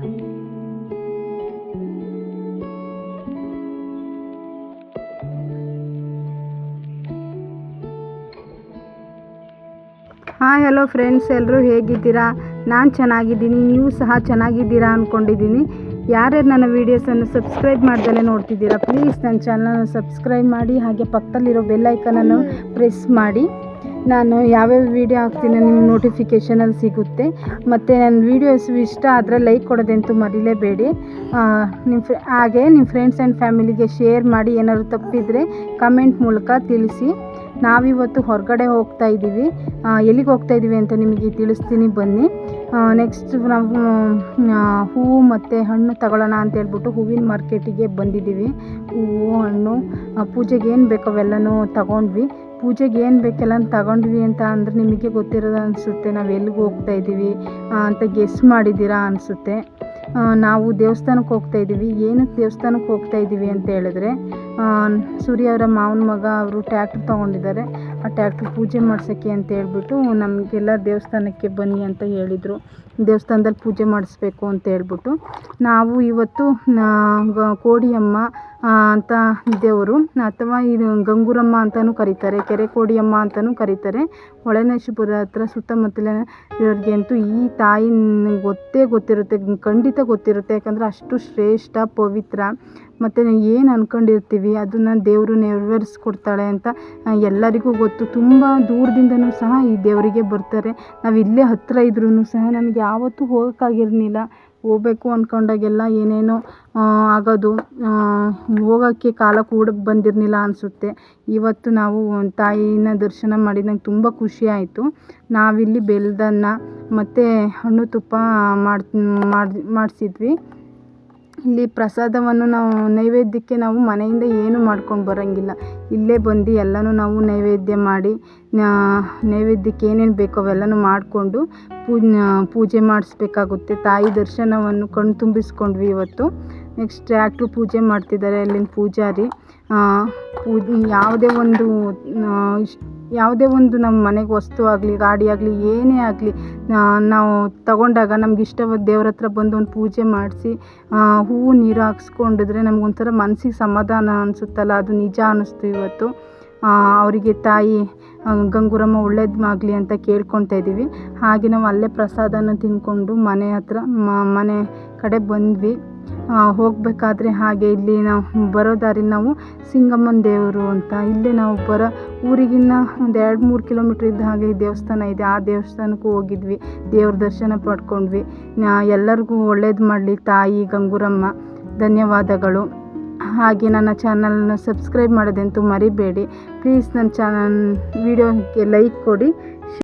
Hi hello friends ಎಲ್ಲರೂ ಹೇಗಿದ್ದೀರಾ? ನಾನು ಚೆನ್ನಾಗಿದ್ದೀನಿ, ನೀವು ಸಹ ಚೆನ್ನಾಗಿದ್ದೀರಾ ಅಂದ್ಕೊಂಡಿದ್ದೀನಿ ಯಾರ್ಯಾರು ನನ್ನ ವೀಡಿಯೋಸನ್ನು ಸಬ್ಸ್ಕ್ರೈಬ್ ಮಾಡ್ದಲೇ ನೋಡ್ತಿದ್ದೀರಾ ಪ್ಲೀಸ್ ನನ್ನ ಚಾನಲನ್ನು ಸಬ್ಸ್ಕ್ರೈಬ್ ಮಾಡಿ, ಹಾಗೆ ಪಕ್ಕದಲ್ಲಿರೋ ಬೆಲ್ಲೈಕನನ್ನು ಪ್ರೆಸ್ ಮಾಡಿ. ನಾನು ಯಾವ್ಯಾವ ವೀಡಿಯೋ ಹಾಕ್ತೀನಿ ನಿಮ್ಗೆ ನೋಟಿಫಿಕೇಷನಲ್ಲಿ ಸಿಗುತ್ತೆ. ಮತ್ತು ನನ್ನ ವೀಡಿಯೋಸ್ ಇಷ್ಟ ಆದರೆ ಲೈಕ್ ಕೊಡೋದಂತೂ ಮರಿಲೇಬೇಡಿ. ನಿಮ್ಮ ಫ್ರೆ ಹಾಗೆ ನಿಮ್ಮ ಫ್ರೆಂಡ್ಸ್ ಆ್ಯಂಡ್ ಫ್ಯಾಮಿಲಿಗೆ ಶೇರ್ ಮಾಡಿ ಏನಾದ್ರು ತಪ್ಪಿದರೆ ಕಮೆಂಟ್ ಮೂಲಕ ತಿಳಿಸಿ. ನಾವಿವತ್ತು ಹೊರಗಡೆ ಹೋಗ್ತಾ ಇದ್ದೀವಿ. ಎಲ್ಲಿಗೆ ಹೋಗ್ತಾ ಇದ್ದೀವಿ ಅಂತ ನಿಮಗೆ ತಿಳಿಸ್ತೀನಿ ಬನ್ನಿ. ನೆಕ್ಸ್ಟ್ ನಾವು ಹೂವು ಮತ್ತು ಹಣ್ಣು ತಗೊಳ್ಳೋಣ ಅಂತ ಹೇಳ್ಬಿಟ್ಟು ಹೂವಿನ ಮಾರ್ಕೆಟಿಗೆ ಬಂದಿದ್ದೀವಿ. ಹೂವು, ಹಣ್ಣು ಪೂಜೆಗೆ ಏನು ಬೇಕೋ ಅವೆಲ್ಲನೂ ತಗೊಂಡ್ವಿ. ಪೂಜೆಗೆ ಏನು ಬೇಕೆಲ್ಲ ತಗೊಂಡ್ವಿ ಅಂತ ಅಂದರೆ ನಿಮಗೆ ಗೊತ್ತಿರೋದು ಅನಿಸುತ್ತೆ, ನಾವು ಎಲ್ಲಿಗೆ ಹೋಗ್ತಾ ಇದ್ದೀವಿ ಅಂತ ಗೆಸ್ ಮಾಡಿದ್ದೀರಾ ಅನಿಸುತ್ತೆ. ನಾವು ದೇವಸ್ಥಾನಕ್ಕೆ ಹೋಗ್ತಾ ಇದ್ದೀವಿ. ಏನಕ್ಕೆ ದೇವಸ್ಥಾನಕ್ಕೆ ಹೋಗ್ತಾ ಇದ್ದೀವಿ ಅಂತ ಹೇಳಿದ್ರೆ ಸೂರ್ಯ ಅವರ ಮಾವನ ಮಗ ಅವರು ಟ್ಯಾಕ್ಟ್ರ್ ತೊಗೊಂಡಿದ್ದಾರೆ. ಆ ಟ್ಯಾಕ್ಟ್ರ್ ಪೂಜೆ ಮಾಡ್ಸೋಕ್ಕೆ ಅಂತ ಹೇಳ್ಬಿಟ್ಟು ನಮಗೆಲ್ಲ ದೇವಸ್ಥಾನಕ್ಕೆ ಬನ್ನಿ ಅಂತ ಹೇಳಿದರು. ದೇವಸ್ಥಾನದಲ್ಲಿ ಪೂಜೆ ಮಾಡಿಸ್ಬೇಕು ಅಂತ ಹೇಳ್ಬಿಟ್ಟು. ನಾವು ಇವತ್ತು ಕೋಡಿಯಮ್ಮ ಅಂತ ದೇವರು ಅಥವಾ ಇದು ಗಂಗೂರಮ್ಮ ಅಂತಲೂ ಕರೀತಾರೆ, ಕೆರೆ ಕೋಡಿಯಮ್ಮ ಅಂತಲೂ ಕರೀತಾರೆ. ಹೊಳೆನರಸೀಪುರ ಹತ್ರ ಸುತ್ತಮುತ್ತಲಿನ ಇವ್ರಿಗೆ ಅಂತೂ ಈ ತಾಯಿ ಗೊತ್ತೇ ಗೊತ್ತಿರುತ್ತೆ, ಖಂಡಿತ ಗೊತ್ತಿರುತ್ತೆ. ಯಾಕಂದರೆ ಅಷ್ಟು ಶ್ರೇಷ್ಠ, ಪವಿತ್ರ ಮತ್ತು ಏನು ಅಂದ್ಕೊಂಡಿರ್ತೀವಿ ಅದನ್ನು ದೇವರು ನೆರವೇರಿಸ್ಕೊಡ್ತಾಳೆ ಅಂತ ಎಲ್ಲರಿಗೂ ಗೊತ್ತು. ತುಂಬ ದೂರದಿಂದನೂ ಸಹ ಈ ದೇವರಿಗೆ ಬರ್ತಾರೆ. ನಾವು ಇಲ್ಲೇ ಹತ್ತಿರ ಇದ್ರೂ ಸಹ ನಮಗೆ ಯಾವತ್ತೂ ಹೋಗೋಕ್ಕಾಗಿರಲಿಲ್ಲ. ಹೋಗ್ಬೇಕು ಅಂದ್ಕೊಂಡಾಗೆಲ್ಲ ಏನೇನೋ ಆಗೋದು. ಹೋಗೋಕ್ಕೆ ಕಾಲ ಕೂಡ ಬಂದಿರಲಿಲ್ಲ ಅನಿಸುತ್ತೆ. ಇವತ್ತು ನಾವು ತಾಯಿನ ದರ್ಶನ ಮಾಡಿ ನಂಗೆ ತುಂಬ ಖುಷಿ ಆಯಿತು. ನಾವಿಲ್ಲಿ ಬೆಲ್ದನ್ನ ಮತ್ತು ಹಣ್ಣು ತುಪ್ಪ ಮಾಡಿ ಮಾಡಿಸಿದ್ವಿ. ಇಲ್ಲಿ ಪ್ರಸಾದವನ್ನು ನಾವು ನೈವೇದ್ಯಕ್ಕೆ ನಾವು ಮನೆಯಿಂದ ಏನು ಮಾಡ್ಕೊಂಡು ಬರೋಂಗಿಲ್ಲ. ಇಲ್ಲೇ ಬಂದು ಎಲ್ಲನೂ ನಾವು ನೈವೇದ್ಯ ಮಾಡಿ ನೈವೇದ್ಯಕ್ಕೆ ಏನೇನು ಬೇಕೋ ಅವೆಲ್ಲನೂ ಮಾಡಿಕೊಂಡು ಪೂಜ್ ಮಾಡಿಸ್ಬೇಕಾಗುತ್ತೆ. ತಾಯಿ ದರ್ಶನವನ್ನು ಕಣ್ಣು ತುಂಬಿಸ್ಕೊಂಡ್ವಿ ಇವತ್ತು. ನೆಕ್ಸ್ಟ್ ಟ್ರ್ಯಾಕ್ಟ್ರು ಪೂಜೆ ಮಾಡ್ತಿದ್ದಾರೆ, ಅಲ್ಲಿನ ಪೂಜಾರಿ. ಯಾವುದೇ ಒಂದು ಯಾವುದೇ ಒಂದು ನಮ್ಮ ಮನೆಗೆ ವಸ್ತು ಆಗಲಿ, ಗಾಡಿ ಆಗಲಿ, ಏನೇ ಆಗಲಿ ನಾವು ತಗೊಂಡಾಗ ನಮ್ಗೆ ಇಷ್ಟವಾದ ದೇವ್ರ ಹತ್ರ ಬಂದು ಒಂದು ಪೂಜೆ ಮಾಡಿಸಿ ಹೂವು ನೀರು ಹಾಕ್ಸ್ಕೊಂಡಿದ್ರೆ ನಮಗೊಂಥರ ಮನಸ್ಸಿಗೆ ಸಮಾಧಾನ ಅನಿಸುತ್ತಲ್ಲ, ಅದು ನಿಜ ಅನ್ನಿಸ್ತು ಇವತ್ತು. ಅವರಿಗೆ ತಾಯಿ ಗಂಗೂರಮ್ಮ ಒಳ್ಳೇದಾಗಲಿ ಅಂತ ಕೇಳ್ಕೊತಾ ಇದ್ದೀವಿ. ಹಾಗೆ ನಾವು ಅಲ್ಲೇ ಪ್ರಸಾದನ ತಿಂದ್ಕೊಂಡು ಮನೆ ಹತ್ರ ಮನೆ ಕಡೆ ಬಂದ್ವಿ. ಹೋಗಬೇಕಾದ್ರೆ ಹಾಗೆ ಇಲ್ಲಿ ನಾವು ಬರೋ ದಾರಿ ನಾವು ಸಿಂಗಮ್ಮನ ದೇವರು ಅಂತ. ಇಲ್ಲೇ ನಾವು ಬರೋ ಊರಿಗಿನ್ನ ಒಂದು ಎರಡು ಮೂರು ಕಿಲೋಮೀಟ್ರ್ ಇದ್ದ ಹಾಗೆ ಈ ದೇವಸ್ಥಾನ ಇದೆ. ಆ ದೇವಸ್ಥಾನಕ್ಕೂ ಹೋಗಿದ್ವಿ. ದೇವ್ರ ದರ್ಶನ ಪಡ್ಕೊಂಡ್ವಿ. ಎಲ್ಲರಿಗೂ ಒಳ್ಳೇದು ಮಾಡಲಿ ತಾಯಿ, ಗಂಗೂರಮ್ಮ. ಧನ್ಯವಾದಗಳು. ಹಾಗೆ ನನ್ನ ಚಾನಲನ್ನು ಸಬ್ಸ್ಕ್ರೈಬ್ ಮಾಡೋದಂತೂ ಮರಿಬೇಡಿ. ಪ್ಲೀಸ್ ನನ್ನ ಚಾನಲ್, ವೀಡಿಯೋಗೆ ಲೈಕ್ ಕೊಡಿ.